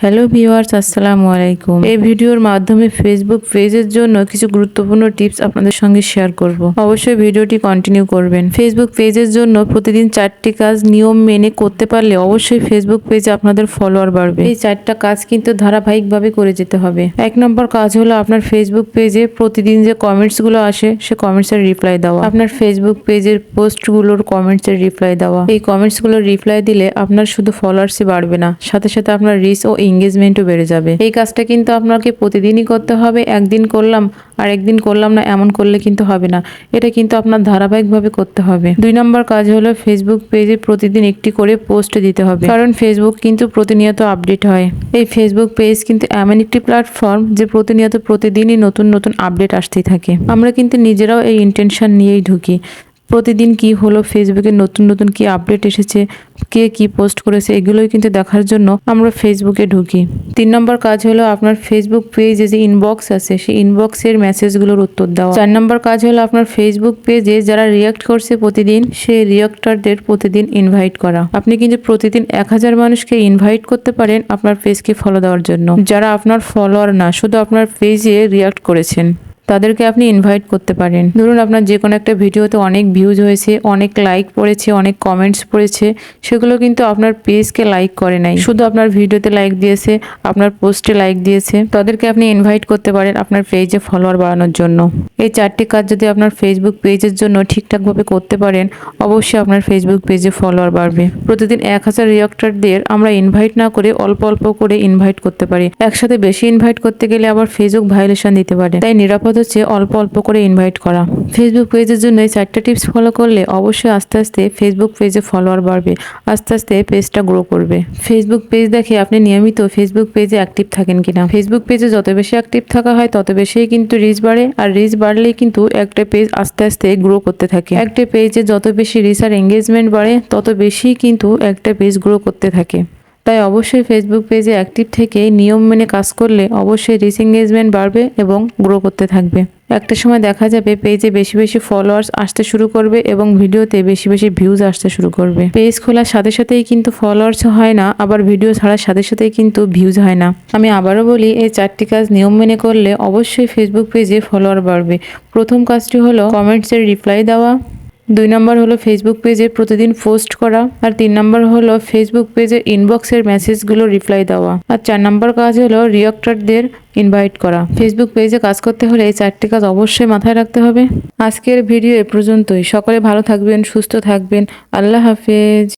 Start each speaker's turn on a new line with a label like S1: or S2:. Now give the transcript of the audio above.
S1: Hello viewers আসসালামু আলাইকুম এই ভিডিওর মাধ্যমে ফেসবুক পেজের জন্য কিছু গুরুত্বপূর্ণ টিপস আপনাদের সঙ্গে শেয়ার করব। অবশ্যই ভিডিওটি কন্টিনিউ করবেন। ফেসবুক পেজের জন্য প্রতিদিন চারটি কাজ নিয়ম মেনে করতে পারলে অবশ্যই ফেসবুক পেজে আপনাদের ফলোয়ার বাড়বে। এই চারটা কাজ কিন্তু ধারাবাহিকভাবে করে যেতে হবে। এক নম্বর কাজ হলো আপনার ফেসবুক পেজে প্রতিদিন যে কমেন্টসগুলো আসে, সে কমেন্টসের রিপ্লাই দেওয়া। আপনার ফেসবুক পেজের পোস্টগুলোর কমেন্টসের রিপ্লাই দেওয়া। এই কমেন্টসগুলোর রিপ্লাই দিলে আপনার শুধু ফলোয়ার্সই বাড়বে না। সাথে সাথে আপনার রিচ ও এঙ্গেজমেন্টও বেড়ে যাবে। এই কাজটা কিন্তু আপনাকে প্রতিদিনই করতে হবে। একদিন করলাম আর একদিন করলাম না, এমন করলে কিন্তু হবে না। এটা কিন্তু আপনার ধারাবাহিকভাবে করতে হবে। দুই নম্বর কাজ হলো ফেসবুক পেজে প্রতিদিন একটি করে পোস্ট দিতে হবে। কারণ ফেসবুক কিন্তু প্রতিনিয়ত আপডেট হয়। এই ফেসবুক পেজ কিন্তু এমন একটি প্ল্যাটফর্ম যে প্রতিনিয়ত প্রতিদিনই নতুন নতুন আপডেট আসতেই থাকে। আমরা কিন্তু নিজেরাও এই ইন্টেনশন নিয়েই ঢুকি। প্রতিদিন কি হলো ফেসবুকে নতুন নতুন কি আপডেট এসেছে, কে কি পোস্ট করেছে, এগুলোই কিন্তু দেখার জন্য আমরা ফেসবুকে ঢুকি। তিন নম্বর কাজ হলো আপনার ফেসবুক পেজে যে ইনবক্স আছে, সেই ইনবক্সের মেসেজগুলোর উত্তর দেওয়া। চার নম্বর কাজ হলো আপনার ফেসবুক পেজে যারা রিয়াক্ট করছে প্রতিদিন, সেই রিয়াক্টারদের প্রতিদিন ইনভাইট করা। আপনি কিন্তু প্রতিদিন এক হাজার মানুষকে ইনভাইট করতে পারেন আপনার পেজকে ফলো দেওয়ার জন্য। যারা আপনার ফলোয়ার না, শুধু আপনার পেজে রিয়াক্ট করেছেন। তাদেরকে আপনি ইনভাইট করতে পারেন। ধরুন আপনার যে কোনো একটা ভিডিওতে অনেক ভিউজ হয়েছে, অনেক লাইক পড়েছে, অনেক কমেন্টস পড়েছে, সেগুলো কিন্তু আপনার পেজকে লাইক করে নাই। শুধু আপনার ভিডিওতে লাইক দিয়েছে, আপনার পোস্টে লাইক দিয়েছে, তাদেরকে আপনি ইনভাইট করতে পারেন আপনার পেজে ফলোয়ার বাড়ানোর জন্য। এই চারটি কাজ যদি আপনার ফেসবুক পেজের জন্য ঠিকঠাকভাবে করতে পারেন, অবশ্যই আপনার ফেসবুক পেজে ফলোয়ার বাড়বে। প্রতিদিন এক হাজার রিয়াক্টারদের আমরা ইনভাইট না করে অল্প অল্প করে ইনভাইট করতে পারি। একসাথে বেশি ইনভাইট করতে গেলে আবার ফেসবুক ভাইলেশন দিতে পারে। তাই নিরাপদ হচ্ছে অল্প অল্প করে ইনভাইট করা। ফেসবুক পেজের জন্য এই চারটা টিপস ফলো করলে অবশ্যই আস্তে আস্তে ফেসবুক পেজে ফলোয়ার বাড়বে, আস্তে আস্তে পেজটা গ্রো করবে। ফেসবুক পেজ দেখে আপনি নিয়মিত ফেসবুক পেজে অ্যাক্টিভ থাকেন কিনা। ফেসবুক পেজে যত বেশি অ্যাক্টিভ থাকা হয়, তত বেশি কিন্তু রিচ বাড়ে, আর রিচ বাড়লেই কিন্তু একটা পেজ আস্তে আস্তে গ্রো করতে থাকে। একটা পেজে যত বেশি রিচ আর এঙ্গেজমেন্ট বাড়ে, তত বেশি কিন্তু একটা পেজ গ্রো করতে থাকে। তাই অবশ্যই ফেসবুক পেজে অ্যাক্টিভ থেকে নিয়ম মেনে কাজ করলে অবশ্যই রিচ এঙ্গেজমেন্ট বাড়বে এবং গ্রো করতে থাকবে। একটা সময় দেখা যাবে পেজে বেশি বেশি ফলোয়ার্স আসতে শুরু করবে এবং ভিডিওতে বেশি বেশি ভিউজ আসতে শুরু করবে। পেজ খোলার সাথে সাথেই কিন্তু ফলোয়ার্স হয় না, আবার ভিডিও ছাড়ার সাথে সাথেই কিন্তু ভিউজ হয় না। আমি আবারও বলি, এই চারটি কাজ নিয়ম মেনে করলে অবশ্যই ফেসবুক পেজে ফলোয়ার বাড়বে। প্রথম কাজটি হলো কমেন্টসের রিপ্লাই দেওয়া। দুই নম্বর হলো ফেসবুক পেজে প্রতিদিন পোস্ট করা, আর তিন নম্বর হলো ফেসবুক পেজে ইনবক্সের মেসেজগুলো রিপ্লাই দেওয়া, আর চার নম্বর কাজ হলো রিয়াক্টারদের ইনভাইট করা। ফেসবুক পেজে কাজ করতে হলে এই চারটি কাজ অবশ্যই মাথায় রাখতে হবে। আজকের ভিডিও এ পর্যন্তই। সকলে ভালো থাকবেন, সুস্থ থাকবেন। আল্লাহ হাফেজ।